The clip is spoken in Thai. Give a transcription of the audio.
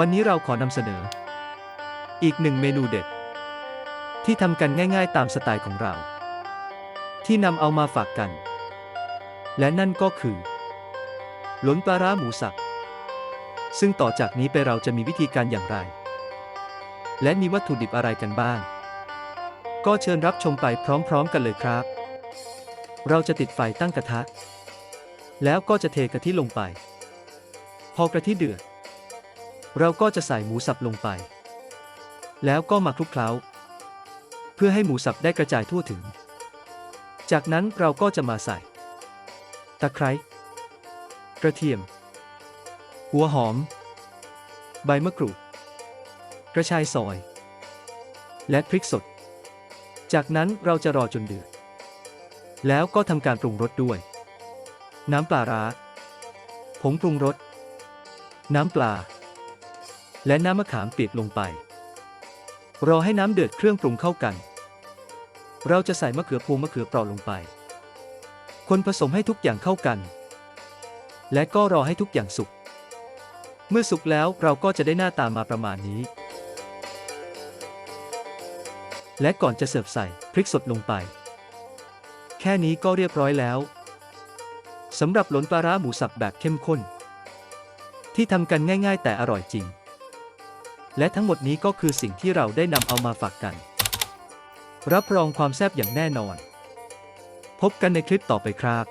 วันนี้เราขอนำเสนอ อีกหนึ่งเมนูเด็ด ที่ทำกันง่ายๆตามสไตล์ของเรา ที่นำเอามาฝากกัน และนั่นก็คือหลนปลาร้าหมูสับซึ่งต่อจากนี้ไปเราจะมีวิธีการอย่างไร และมีวัตถุดิบอะไรกันบ้าง ก็เชิญรับชมไปพร้อมๆกันเลยครับ เราจะติดไฟตั้งกระทะ แล้วก็จะเทกะทิลงไป พอกะทิเดือด เราก็จะใส่หมูสับลงไป แล้วก็มาคลุกเคล้า เพื่อให้หมูสับได้กระจายทั่วถึง จากนั้นเราก็จะมาใส่ ตะไคร้กระเทียม หัวหอม ใบมะกรูด กระชายซอย และพริกสด จากนั้นเราจะรอจนเดือด แล้วก็ทำการปรุงรสด้วย น้ำปลาร้าผงปรุงรส น้ำปลา และน้ำมะขามเปียกลงไป รอให้น้ำเดือดเครื่องปรุงเข้ากัน เราจะใส่มะเขือพวงมะเขือเปราะลงไป คนผสมให้ทุกอย่างเข้ากัน และก็รอให้ทุกอย่างสุก เมื่อสุกแล้วเราก็จะได้หน้าตามาประมาณนี้ และก่อนจะเสิร์ฟใส่พริกสดลงไป แค่นี้ก็เรียบร้อยแล้วสำหรับหลนปลาร้าหมูสับแบบเข้มข้น ที่ทำกันง่าย ๆ แต่อร่อยจริง และทั้งหมดนี้ก็คือสิ่งที่เราได้นำเอามาฝากกัน รับรองความแซ่บอย่างแน่นอน พบกันในคลิปต่อไปครับ